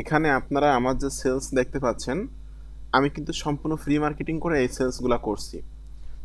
এখানে আপনারা আমার যে সেলস দেখতে পাচ্ছেন, আমি কিন্তু সম্পূর্ণ ফ্রি মার্কেটিং করে এই সেলসগুলো করছি।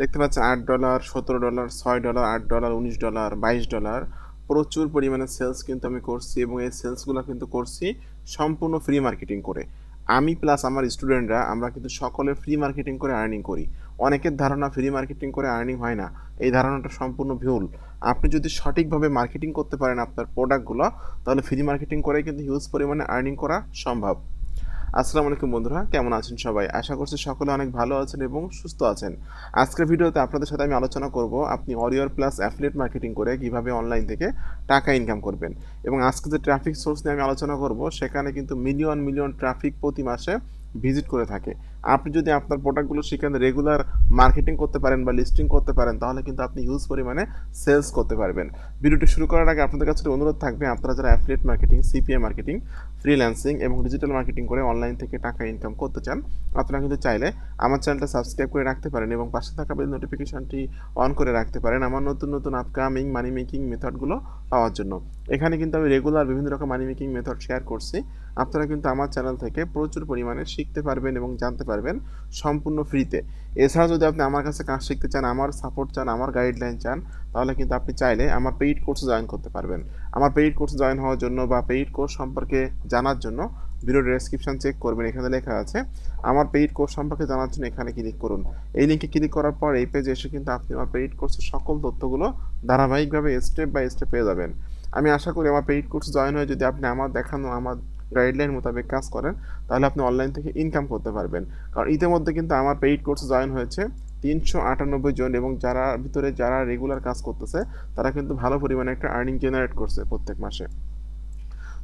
দেখতে পাচ্ছেন আট ডলার সতেরো ডলার ছয় ডলার আট ডলার উনিশ ডলার বাইশ ডলার প্রচুর পরিমাণে সেলস কিন্তু আমি করছি এবং এই সেলসগুলো কিন্তু করছি সম্পূর্ণ ফ্রি মার্কেটিং করে। আমি প্লাস আমার স্টুডেন্টরা আমরা কিন্তু সকলে ফ্রি মার্কেটিং করে আর্নিং করি। অনেকের ধারণা ফ্রি মার্কেটিং করে আর্নিং হয় না। এই ধারণাটা সম্পূর্ণ ভুল। আপনি যদি সঠিকভাবে মার্কেটিং করতে পারেন আপনার প্রোডাক্টগুলো তাহলে ফ্রি মার্কেটিং করে কিন্তু হিউজ পরিমাণে আর্নিং করা সম্ভব। আসসালামু আলাইকুম বন্ধুরা, কেমন আছেন সবাই? আশা করছি সকলে অনেক ভালো আছেন এবং সুস্থ আছেন। আজকের ভিডিওতে আপনাদের সাথে আমি আলোচনা করব আপনি অরিয়র প্লাস অ্যাফিলিয়েট মার্কেটিং করে কীভাবে অনলাইন থেকে টাকা ইনকাম করবেন। এবং আজকে যে ট্রাফিক সোর্স নিয়ে আমি আলোচনা করব, সেখানে কিন্তু মিলিয়ন মিলিয়ন ট্রাফিক প্রতি মাসে ভিজিট করে থাকে। আপনি যদি আপনার প্রোডাক্টগুলো সেখানে রেগুলার মার্কেটিং করতে পারেন বা লিস্টিং করতে পারেন, তাহলে কিন্তু আপনি হিউজ পরিমাণে সেলস করতে পারবেন। ভিডিওটি শুরু করার আগে আপনাদের কাছে অনুরোধ থাকবে, আপনারা যারা affiliate marketing CPA marketing freelancing এবং ডিজিটাল মার্কেটিং করে অনলাইন থেকে টাকা ইনকাম করতে চান, আপনারা কিন্তু চাইলে আমার চ্যানেলটা সাবস্ক্রাইব করে রাখতে পারেন এবং পাশে থাকা বেল নোটিফিকেশনটি অন করে রাখতে পারেন আমার নতুন নতুন আপকামিং মানি মেকিং মেথডগুলো পাওয়ার জন্য। এখানে কিন্তু আমি রেগুলার বিভিন্ন রকম মানি মেকিং মেথড শেয়ার করছি। আপনারা কিন্তু আমার চ্যানেল থেকে প্রচুর পরিমাণে শিখতে পারবেন এবং জানতে পারবেন সম্পূর্ণ ফ্রিতে। এছাড়া যদি আপনি আমার কাছে কাজ শিখতে চান, আমার সাপোর্ট চান, আমার গাইডলাইন চান, তাহলে কিন্তু আপনি চাইলে আমার পেইড কোর্সে জয়েন করতে পারবেন। আমার পেইড কোর্সে জয়েন হওয়ার জন্য বা পেইড কোর্স সম্পর্কে জানার জন্য ভিডিও ডেসক্রিপশন চেক করবেন, এখানে লেখা আছে। আমার পেইড কোর্স সম্পর্কে জানার জন্য এখানে ক্লিক করুন। এই লিঙ্কে ক্লিক করার পর এই পেজে এসে কিন্তু আপনি আমার পেইড কোর্সের সকল তথ্যগুলো ধারাবাহিকভাবে স্টেপ বাই স্টেপ পেয়ে যাবেন। আমি আশা করি আমার পেইড কোর্স জয়েন হয়ে যদি আপনি আমার দেখানো, আমার গাইডলাইন মোতাবেক কাজ করেন, তাহলে আপনি অনলাইন থেকে ইনকাম করতে পারবেন। কারণ ইতিমধ্যে কিন্তু আমার পেইড কোর্স জয়েন হয়েছে তিনশো আটানব্বই জন এবং যারা ভিতরে যারা রেগুলার কাজ করতেছে, তারা কিন্তু ভালো পরিমাণে একটা আর্নিং জেনারেট করছে প্রত্যেক মাসে।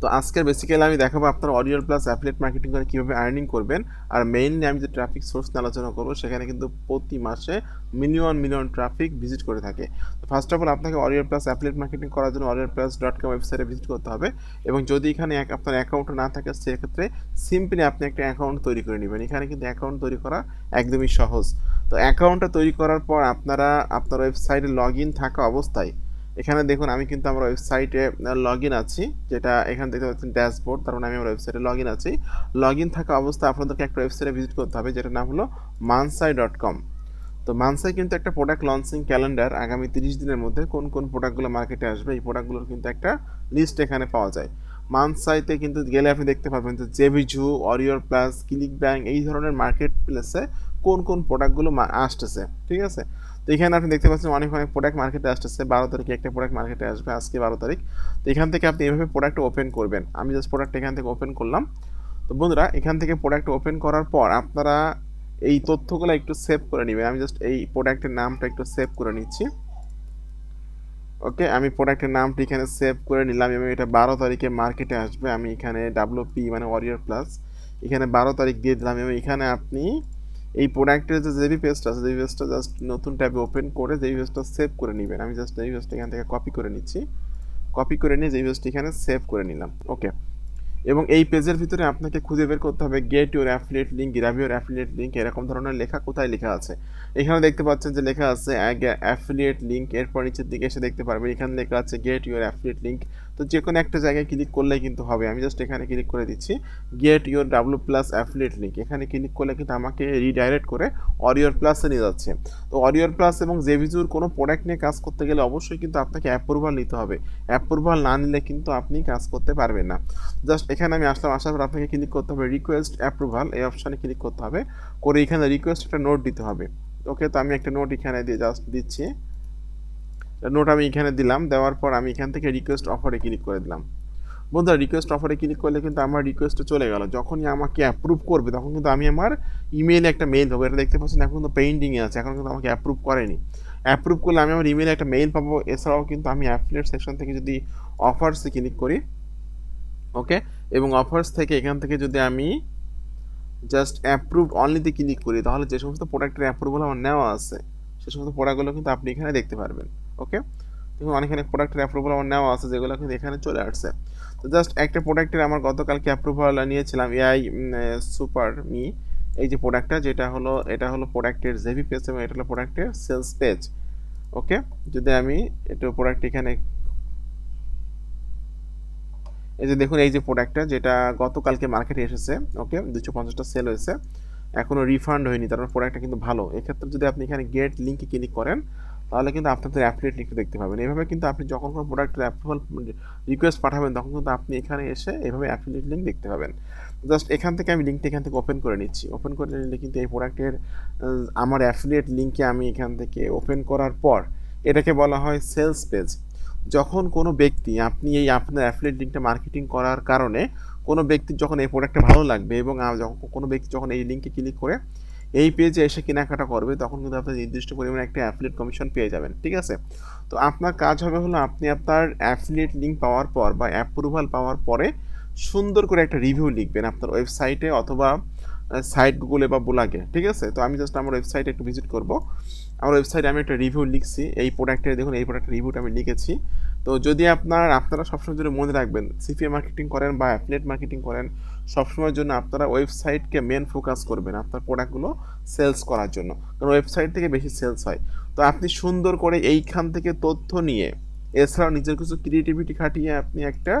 তো আজকের বেসিক্যালি আমি দেখাবো আপনার অডিও প্লাস অ্যাফিলেট মার্কেটিং করে কীভাবে আর্নিং করবেন। আর মেইনলি আমি যে ট্রাফিক সোর্স নিয়ে আলোচনা করব, সেখানে কিন্তু প্রতি মাসে মিলিয়ন মিলিয়ন ট্রাফিক ভিজিট করে থাকে। তো ফার্স্ট অফ অল আপনাকে অডিও প্লাস অ্যাফিলেট মার্কেটিং করার জন্য অডিও প্লাস ডট কম ওয়েবসাইটে ভিজিট করতে হবে। এবং যদি এখানে আপনার অ্যাকাউন্ট না থাকে, সেক্ষেত্রে সিম্পলি আপনি একটা অ্যাকাউন্ট তৈরি করে নেবেন। এখানে কিন্তু অ্যাকাউন্ট তৈরি করা একদমই সহজ। তো অ্যাকাউন্টটা তৈরি করার পর আপনারা, আপনার ওয়েবসাইটে লগ ইন থাকা অবস্থায় এখানে দেখুন, আমি কিন্তু আমার ওয়েবসাইটে লগ ইন আছি, যেটা এখানে দেখতে পাচ্ছেন ড্যাশবোর্ড তার মানে আমি আমার ওয়েবসাইটে লগ ইন আছি। লগ ইন থাকা অবস্থায় আপনাদেরকে একটা ওয়েবসাইটে ভিজিট করতে হবে, যেটার নাম হলো মানসাই ডট কম তো মানসাই কিন্তু একটা প্রোডাক্ট লঞ্চিং ক্যালেন্ডার আগামী তিরিশ দিনের মধ্যে কোন কোন প্রোডাক্টগুলো মার্কেটে আসবে, এই প্রোডাক্টগুলোর কিন্তু একটা লিস্ট এখানে পাওয়া যায়। মানসাইতে কিন্তু গেলে আপনি দেখতে পাবেন যে জেভিজু অরিওর প্লাস ক্লিক ব্যাংক এই ধরনের মার্কেট প্লেসে কোন কোন প্রোডাক্টগুলো আসতেছে, ঠিক আছে? তো এখানে আপনি দেখতে পাচ্ছেন অনেক অনেক প্রোডাক্ট মার্কেটে আসতেছে। বারো তারিখে একটা প্রোডাক্ট মার্কেটে আসবে, আজকে বারো তারিখ। তো এখান থেকে আপনি এভাবে প্রোডাক্ট ওপেন করবেন। আমি জাস্ট প্রোডাক্ট এখান থেকে ওপেন করলাম। তো বন্ধুরা, এখান থেকে প্রোডাক্ট ওপেন করার পর আপনারা এই তথ্যগুলো একটু সেভ করে নেবেন। আমি জাস্ট এই প্রোডাক্টের নামটা একটু সেভ করে নিচ্ছি। ওকে আমি প্রোডাক্টের নামটি এখানে সেভ করে নিলাম এবং এটা বারো তারিখে মার্কেটে আসবে। আমি এখানে ডাব্লু পি মানে ওয়ারিয়ার প্লাস এখানে বারো তারিখ দিয়ে দিলাম এবং এখানে আপনি এই প্রোডাক্টের যে জেবি পেজটা আছে জেবি পেজটা জাস্ট নতুন ট্যাবে ওপেন করে জেবি পেজটা সেভ করে নেবেন। আমি জাস্ট জেবি পেজটা এখান থেকে কপি করে নিচ্ছি। কপি করে নিয়ে জেবি পেজটা এখানে সেভ করে নিলাম। ওকে এবং এই পেজের ভিতরে আপনাকে খুঁজে বের করতে হবে get your affiliate link grab your affiliate link এরকম ধরনের লেখা কোথায় লেখা আছে। এখানে দেখতে পাচ্ছেন যে লেখা আছে অ্যাফিলিয়েট লিঙ্ক এরপর নিচের দিকে এসে দেখতে পারবেন। এখানে লেখা আছে গেট ইউর অ্যাফিলিয়েট লিঙ্ক তো যে কোনো একটা জায়গায় ক্লিক করলেই কিন্তু হবে। আমি জাস্ট এখানে ক্লিক করে দিচ্ছি get your W plus affiliate link এখানে ক্লিক করলে কিন্তু আমাকে রিডাইরেক্ট করে অরিওর প্লাসে নিয়ে যাচ্ছে। তো অরিওর প্লাস এবং জেভিজুর কোনো প্রোডাক্ট নিয়ে কাজ করতে গেলে অবশ্যই কিন্তু আপনাকে অ্যাপ্রুভাল নিতে হবে। অ্যাপ্রুভাল না নিলে কিন্তু আপনি কাজ করতে পারবেন না। জাস্ট এখানে আমি আসলাম, আসার পর আপনাকে ক্লিক করতে হবে রিকোয়েস্ট অ্যাপ্রুভাল এই অপশানে ক্লিক করতে হবে। করে এখানে রিকোয়েস্ট একটা নোট দিতে হবে। ওকে তো আমি একটা নোট এখানে দিয়ে জাস্ট দিচ্ছি। নোট আমি এখানে দিলাম, দেওয়ার পর আমি এখান থেকে রিকোয়েস্ট অফারে ক্লিক করে দিলাম। বন্ধুরা রিকোয়েস্ট অফারে ক্লিক করলে কিন্তু আমার রিকোয়েস্টে চলে গেল। যখনই আমাকে অ্যাপ্রুভ করবে, তখন কিন্তু আমি আমার ইমেইলে একটা মেইল পাবো। এটা দেখতে পাচ্ছেন, এখন কিন্তু পেন্ডিংয়ে আছে, এখন কিন্তু আমাকে অ্যাপ্রুভ করেনি। অ্যাপ্রুভ করলে আমি আমার ইমেইলে একটা মেইল পাবো। এছাড়াও কিন্তু আমি অ্যাফিলিয়েট সেকশন থেকে যদি অফার্সে ক্লিক করি ওকে এবং অফার্স থেকে এখান থেকে যদি আমি জাস্ট অ্যাপ্রুভ অনলিতে ক্লিক করি, তাহলে যে সমস্ত প্রোডাক্টের অ্যাপ্রুভাল আমার নেওয়া আছে, সে সমস্ত প্রোডাক্টগুলো কিন্তু আপনি এখানে দেখতে পারবেন। ওকে? দেখুন অনেক অনেক প্রোডাক্টের অ্যাপ্রুভাল আমার নেওয়া আছে, যেগুলো কিন্তু এখানে চলে আসছে। তো জাস্ট একটা প্রোডাক্টের আমার গতকালকে অ্যাপ্রুভাল নিয়েছিলাম এআই সুপার মি এই যে প্রোডাক্টটা যেটা হলো, এটা হলো প্রোডাক্টের জেভি পেজ এবং এটা হলো প্রোডাক্টের সেলস পেজ ওকে? যদি আমি একটু প্রোডাক্ট এখানে, এই যে দেখুন, এই যে প্রোডাক্টটা যেটা গতকালকে মার্কেটে এসেছে, ওকে? দুশো পঞ্চাশটা সেল হয়েছে এখনও রিফান্ড হয়নি, তার মানে প্রোডাক্টটা কিন্তু ভালো। এক্ষেত্রে যদি আপনি এখানে গেট লিঙ্কে ক্লিক করেন তাহলে কিন্তু আপনাদের অ্যাফিলিয়েট লিঙ্কটা দেখতে পাবেন। এভাবে কিন্তু আপনি যখন কোনো প্রোডাক্টের অ্যাপ্রুভাল রিকোয়েস্ট পাঠাবেন, তখন কিন্তু আপনি এখানে এসে এভাবে অ্যাফিলিয়েট লিঙ্ক দেখতে পাবেন। জাস্ট এখান থেকে আমি লিঙ্কটা এখান থেকে ওপেন করে নিচ্ছি। ওপেন করে নিলে কিন্তু এই প্রোডাক্টের আমার অ্যাফিলিয়েট লিঙ্কে আমি এখান থেকে ওপেন করার পর এটাকে বলা হয় সেলস পেজ যখন কোনো ব্যক্তি, আপনি এই আপনার অ্যাফিলিয়েট লিঙ্কটা মার্কেটিং করার কারণে কোনো ব্যক্তির যখন এই প্রোডাক্টটা ভালো লাগবে এবং যখন কোনো ব্যক্তি যখন এই লিঙ্কে ক্লিক করে এই পেজে এসে কেনাকাটা করবে, তখন কিন্তু আপনি নির্দিষ্ট পরিমাণে একটা অ্যাফিলিয়েট কমিশন পেয়ে যাবেন, ঠিক আছে? তো আপনার কাজ হবে হলো আপনি আপনার অ্যাফিলিয়েট লিঙ্ক পাওয়ার পর বা অ্যাপ্রুভাল পাওয়ার পরে সুন্দর করে একটা রিভিউ লিখবেন আপনার ওয়েবসাইটে অথবা সাইট গুগলে বা বোলাগে ঠিক আছে? তো আমি জাস্ট আমার ওয়েবসাইটে একটু ভিজিট করব। আমার ওয়েবসাইটে আমি একটা রিভিউ লিখছি, এই প্রোডাক্টের দেখুন, এই প্রোডাক্টের রিভিউটা আমি লিখেছি। তো যদি আপনার, আপনারা সবসময় যদি মনে রাখবেন সিপিএ মার্কেটিং করেন বা অ্যাফিলিয়েট মার্কেটিং করেন সবসময়ের জন্য আপনারা ওয়েবসাইটকে মেন ফোকাস করবেন আপনার প্রোডাক্টগুলো সেলস করার জন্য। কারণ ওয়েবসাইট থেকে বেশি সেলস হয়। তো আপনি সুন্দর করে এইখান থেকে তথ্য নিয়ে, এছাড়াও নিজের কিছু ক্রিয়েটিভিটি খাটিয়ে আপনি একটা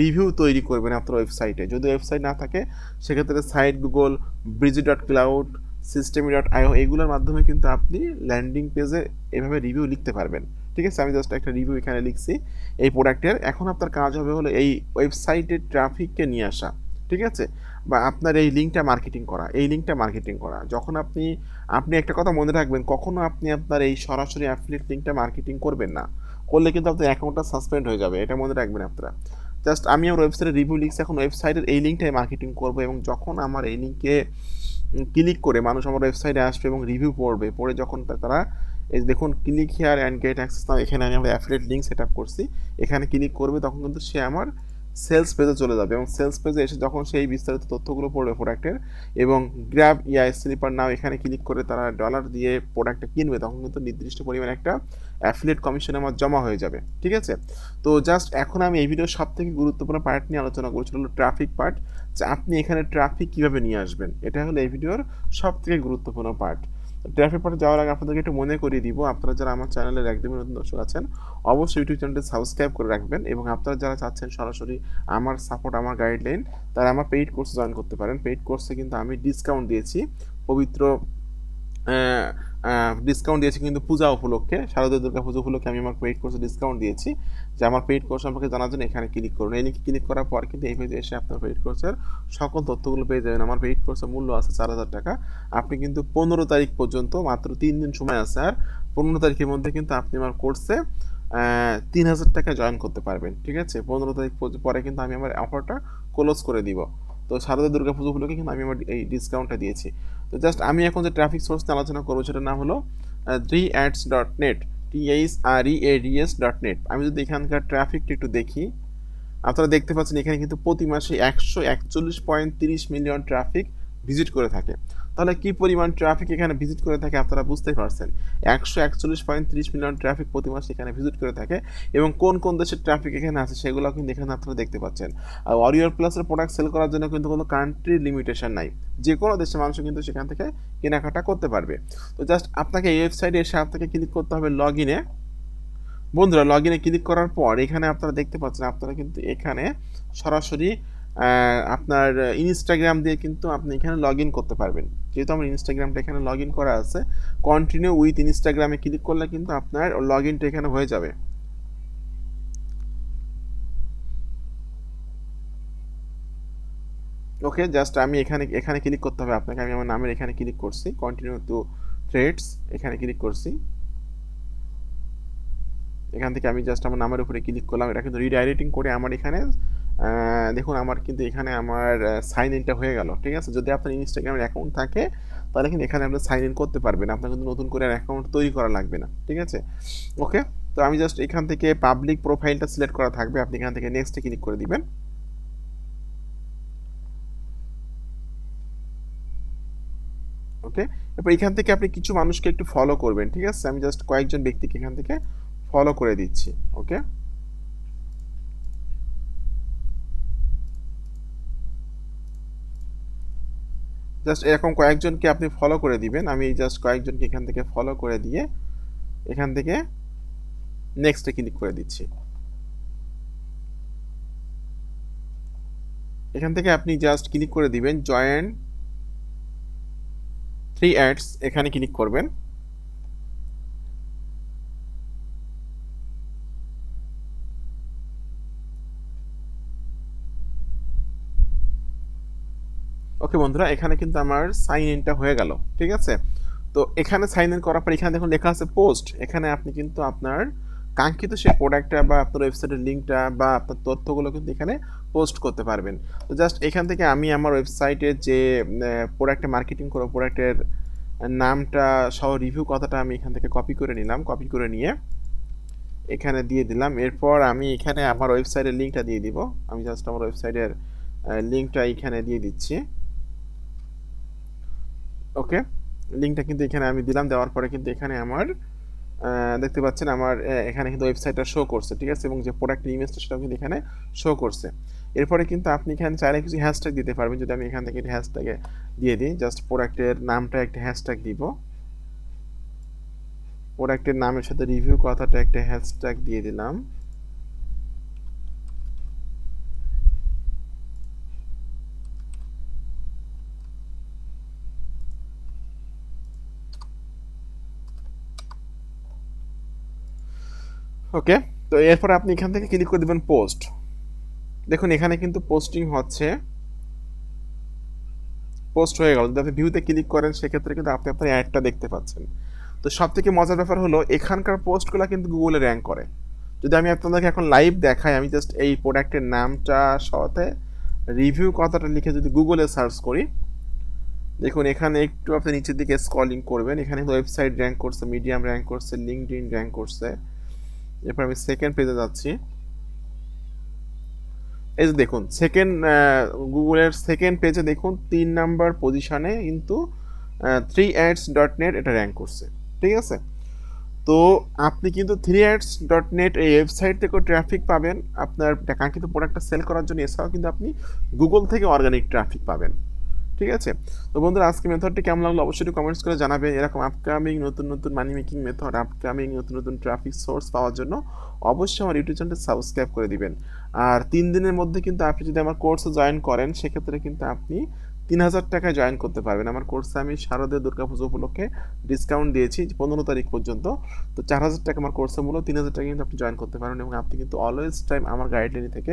রিভিউ তৈরি করবেন আপনার ওয়েবসাইটে যদি ওয়েবসাইট না থাকে, সেক্ষেত্রে site Google bridge dot cloud systeme dot IO এইগুলোর মাধ্যমে কিন্তু আপনি ল্যান্ডিং পেজে এভাবে রিভিউ লিখতে পারবেন। ঠিক আছে? আমি জাস্ট একটা রিভিউ এখানে লিখছি। এই প্রোডাক্টের এখন আপনার কাজ হবে হলো এই ওয়েবসাইটের ট্রাফিককে নিয়ে আসা। ঠিক আছে? বা আপনার এই লিঙ্কটা মার্কেটিং করা, এই লিঙ্কটা মার্কেটিং করা। যখন আপনি আপনি একটা কথা মনে রাখবেন, কখনো আপনি আপনার এই সরাসরি অ্যাফিলিয়েট লিঙ্কটা মার্কেটিং করবেন না। করলে কিন্তু আপনার অ্যাকাউন্টটা সাসপেন্ড হয়ে যাবে, এটা মনে রাখবেন আপনারা। জাস্ট আমি আমার ওয়েবসাইটে রিভিউ লিখছি এখন ওয়েবসাইটের এই লিঙ্কটাই মার্কেটিং করব এবং যখন আমার এই লিঙ্কে ক্লিক করে মানুষ আমার ওয়েবসাইটে আসবে এবং রিভিউ পড়বে, পড়ে যখন তারা এই দেখুন click here and get access now এখানে আমি আমার অ্যাফিলিয়েট লিঙ্ক সেট আপ করছি। এখানে ক্লিক করবে, তখন কিন্তু সে আমার সেলস পেজে চলে যাবে এবং সেলস পেজে এসে যখন সেই বিস্তারিত তথ্যগুলো পড়বে প্রোডাক্টের এবং গ্র্যাব ইয়াই স্লিপার নাও এখানে ক্লিক করে তারা ডলার দিয়ে প্রোডাক্টটা কিনবে, তখন কিন্তু নির্দিষ্ট পরিমাণে একটা অ্যাফিলিয়েট কমিশন আমার জমা হয়ে যাবে, ঠিক আছে? তো জাস্ট এখন আমি এই ভিডিওর সব থেকে গুরুত্বপূর্ণ পার্ট নিয়ে আলোচনা করছি হলো ট্রাফিক পার্ট যে আপনি এখানে ট্রাফিক কীভাবে নিয়ে আসবেন, এটা হলো এই ভিডিওর সব থেকে গুরুত্বপূর্ণ পার্ট ট্রাফিক পার্টে যাওয়ার আগে আপনাদেরকে একটু মনে করিয়ে দিব, আপনারা যারা আমার চ্যানেলের একদমই নতুন দর্শক আছেন, অবশ্যই ইউটিউব চ্যানেলটি সাবস্ক্রাইব করে রাখবেন এবং আপনারা যারা চাচ্ছেন সরাসরি আমার সাপোর্ট আমার গাইডলাইন তারা আমার পেইড কোর্সে জয়েন করতে পারেন। পেইড কোর্সে কিন্তু আমি ডিসকাউন্ট দিয়েছি, পবিত্র ডিসকাউন্ট দিয়েছি কিন্তু পূজা উপলক্ষে, শারদীয় দুর্গা পুজো উপলক্ষে আমি আমার পেইড কোর্সে ডিসকাউন্ট দিয়েছি। যে আমার পেইড কোর্স সম্পর্কে জানার জন্য এখানে ক্লিক করুন। এই লিঙ্কে ক্লিক করার পর কিন্তু এই পেজে এসে আপনার পেইড কোর্সের সকল তথ্যগুলো পেয়ে যাবেন। আমার পেইড কোর্সের মূল্য আছে চার হাজার টাকা। আপনি কিন্তু পনেরো তারিখ পর্যন্ত, মাত্র তিন দিন সময় আছে আর পনেরো তারিখের মধ্যে কিন্তু আপনি আমার কোর্সে তিন হাজার টাকা জয়েন করতে পারবেন। ঠিক আছে? পনেরো তারিখ পরে কিন্তু আমি আমার অফারটা ক্লোজ করে দিব। তো শারদা দুর্গা পুজো উপলক্ষে কিন্তু আমি আমার এই ডিসকাউন্টটা দিয়েছি। তো জাস্ট আমি এখন যে ট্রাফিক সোর্স নিয়ে আলোচনা করব সেটার নাম হলো three ads dot net T H R E A D S dot net আমি যদি এখানকার ট্রাফিকটা একটু দেখি, আপনারা দেখতে পাচ্ছেন এখানে কিন্তু প্রতি মাসে একশো একচল্লিশ পয়েন্ট তিরিশ মিলিয়ন ট্রাফিক ভিজিট করে থাকে। তাহলে কি পরিমাণ ট্রাফিক এখানে ভিজিট করে থাকে আপনারা বুঝতে পারছেন? একশো একচল্লিশ পয়েন্ট তিরিশ মিলিয়ন ট্রাফিক প্রতি মাসে এখানে ভিজিট করে থাকে এবং কোন কোন দেশের ট্রাফিক এখানে আছে সেগুলো কিন্তু এখানে আপনারা দেখতে পাচ্ছেন। আর ওয়ারিয়র প্লাসের প্রোডাক্ট সেল করার জন্য কিন্তু কোনো কান্ট্রির লিমিটেশন নাই। যে কোনো দেশের মানুষ কিন্তু সেখান থেকে কেনাকাটা করতে পারবে। তো জাস্ট আপনাকে এই ওয়েবসাইটে এসে আপনাকে ক্লিক করতে হবে লগ ইনে বন্ধুরা লগ ইনে ক্লিক করার পর এখানে আপনারা দেখতে পাচ্ছেন, আপনারা কিন্তু এখানে সরাসরি আপনার ইনস্টাগ্রাম দিয়ে কিন্তু আপনি এখানে লগ ইন করতে পারবেন। যেহেতু আমার ইনস্টাগ্রামটা এখানে লগ ইন করা আছে কন্টিনিউ উইথ ইনস্টাগ্রামে ক্লিক করলে কিন্তু আপনার লগ ইনটা এখানে হয়ে যাবে। ওকে জাস্ট আমি এখানে এখানে ক্লিক করতে হবে আপনাকে। আমি আমার নামের এখানে ক্লিক করছি। কন্টিনিউ টু থ্রেডস এখানে ক্লিক করছি। এখান থেকে আমি জাস্ট আমার নামের উপরে ক্লিক করলাম। এটা কিন্তু রিডাইরেক্টিং করে আমার এখানে দেখুন, আমার কিন্তু এখানে আমার সাইন ইনটা হয়ে গেল, ঠিক আছে? যদি আপনার ইনস্টাগ্রামের অ্যাকাউন্ট থাকে, তাহলে কিন্তু এখানে আপনি সাইন ইন করতে পারবেন। আপনার কিন্তু নতুন করে অ্যাকাউন্ট তৈরি করা লাগবে না, ঠিক আছে? ওকে তো আমি জাস্ট এখান থেকে পাবলিক প্রোফাইলটা সিলেক্ট করা থাকবে। আপনি এখান থেকে নেক্সটে ক্লিক করে দিবেন। ওকে এরপর এখান থেকে আপনি কিছু মানুষকে একটু ফলো করবেন, ঠিক আছে? আমি জাস্ট কয়েকজন ব্যক্তিকে এখান থেকে ফলো করে দিচ্ছি। ওকে জাস্ট এরকম কয়েকজনকে আপনি ফলো করে দিবেন। আমি জাস্ট কয়েকজনকে এখান থেকে ফলো করে দিয়ে এখান থেকে নেক্সটে ক্লিক করে দিচ্ছি। এখান থেকে আপনি জাস্ট ক্লিক করে দিবেন জয়েন্ট থ্রি অ্যাডস এখানে ক্লিক করবেন। ওকে বন্ধুরা, এখানে কিন্তু আমার সাইন ইনটা হয়ে গেল, ঠিক আছে? তো এখানে সাইন ইন করার পর এখানে দেখুন লেখা আছে পোস্ট এখানে আপনি কিন্তু আপনার কাঙ্ক্ষিত সেই প্রোডাক্টটা বা আপনার ওয়েবসাইটের লিঙ্কটা বা আপনার তথ্যগুলো কিন্তু এখানে পোস্ট করতে পারবেন। তো জাস্ট এখান থেকে আমি আমার ওয়েবসাইটে যে প্রোডাক্টে মার্কেটিং করব প্রোডাক্টের নামটা সহ রিভিউ কথাটা আমি এখান থেকে কপি করে নিলাম কপি করে নিয়ে এখানে দিয়ে দিলাম। এরপর আমি এখানে আমার ওয়েবসাইটের লিঙ্কটা দিয়ে দিব। আমি জাস্ট আমার ওয়েবসাইটের লিঙ্কটা এখানে দিয়ে দিচ্ছি। ওকে? লিঙ্কটা কিন্তু এখানে আমি দিলাম, দেওয়ার পরে কিন্তু এখানে আমার দেখতে পাচ্ছেন আমার এখানে কিন্তু ওয়েবসাইটটা শো করছে, ঠিক আছে? এবং যে প্রোডাক্ট ইমেজটা সেটাও কিন্তু এখানে শো করছে। এরপরে কিন্তু আপনি এখানে চাইলে কিছু হ্যাশট্যাগ দিতে পারবেন। যদি আমি এখান থেকে হ্যাশট্যাগে দিয়ে দিই জাস্ট প্রোডাক্টের নামটা একটা হ্যাশট্যাগ দিব। প্রোডাক্টের নামের সাথে রিভিউ কথাটা একটা হ্যাশট্যাগ দিয়ে দিলাম। ওকে? তো এরপর আপনি এখান থেকে ক্লিক করে দেবেন পোস্ট দেখুন, এখানে কিন্তু পোস্টিং হচ্ছে। পোস্ট হয়ে গেল। যদি আপনি ভিউতে ক্লিক করেন, সেক্ষেত্রে কিন্তু আপনি আপনার অ্যাডটা দেখতে পাচ্ছেন। তো সব থেকে মজার ব্যাপার হলো, এখানকার পোস্টগুলো কিন্তু গুগলে র্যাঙ্ক করে। যদি আমি আপনাদেরকে এখন লাইভ দেখাই, আমি জাস্ট এই প্রোডাক্টের নামটা, সাথে রিভিউ কথাটা লিখে যদি গুগলে সার্চ করি, দেখুন, এখানে একটু আপনি নিচের দিকে স্কলিং করবেন। এখানে ওয়েবসাইট র্যাঙ্ক করছে মিডিয়াম র্যাঙ্ক করছে লিঙ্কড ইন র্যাঙ্ক করছে। এরপর আমি সেকেন্ড পেজে যাচ্ছি। এই যে দেখুন সেকেন্ড গুগলের সেকেন্ড পেজে দেখুন, তিন নাম্বার পজিশনে কিন্তু থ্রি অ্যাডস ডট নেট এটা র্যাঙ্ক করছে। ঠিক আছে? তো আপনি কিন্তু থ্রি অ্যাডস ডট নেট এই ওয়েবসাইট থেকেও ট্রাফিক পাবেন। আপনার কাঙ্ক্ষিত প্রোডাক্টটা সেল করার জন্য, এছাড়াও কিন্তু আপনি গুগল থেকে অর্গানিক ট্রাফিক পাবেন। ঠিক আছে? তো বন্ধুরা আজকে মেথডটি কেমন লাগল অবশ্যই কমেন্টস করে জানাবেন। এরকম আপকামিং নতুন নতুন মানি মেকিং মেথড আপকামিং নতুন নতুন ট্রাফিক সোর্স পাওয়ার জন্য অবশ্যই আমার ইউটিউব চ্যানেলটি সাবস্ক্রাইব করে দিবেন। আর তিন দিনের মধ্যে কিন্তু আপনি যদি আমার কোর্সে জয়েন করেন, সেক্ষেত্রে কিন্তু আপনি তিন হাজার টাকায় জয়েন করতে পারবেন। আমার কোর্সে আমি শারদীয় দুর্গাপুজো উপলক্ষে ডিসকাউন্ট দিয়েছি পনেরো তারিখ পর্যন্ত। তো চার হাজার টাকা আমার কোর্সে মূল্য তিন হাজার টাকা কিন্তু আপনি জয়েন করতে পারবেন এবং আপনি কিন্তু অলওয়েজ টাইম আমার গাইডলাইন থেকে,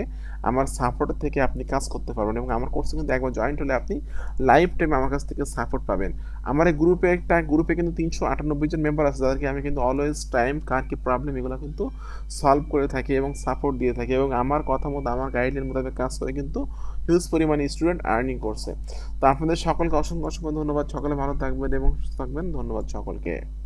আমার সাপোর্ট থেকে আপনি কাজ করতে পারবেন এবং আমার কোর্সে কিন্তু একবার জয়েন্ট হলে আপনি লাইফ টাইম আমার কাছ থেকে সাপোর্ট পাবেন। আমার এই গ্রুপে একটা গ্রুপে কিন্তু তিনশো আটানব্বই জন মেম্বার আছে, যাদেরকে আমি কিন্তু অলওয়েজ টাইম কার কি প্রবলেম এগুলো কিন্তু সলভ করে থাকি এবং সাপোর্ট দিয়ে থাকি এবং আমার কথা মতো, আমার গাইডলাইন মোতাবেক কাজ করে কিন্তু হিউজ পরিমাণে স্টুডেন্ট আর্নিং করছে। তো আপনাদের সকলকে অসংখ্য অসংখ্য ধন্যবাদ। সকলে ভালো থাকবেন এবং সুস্থ থাকবেন। ধন্যবাদ সকলকে।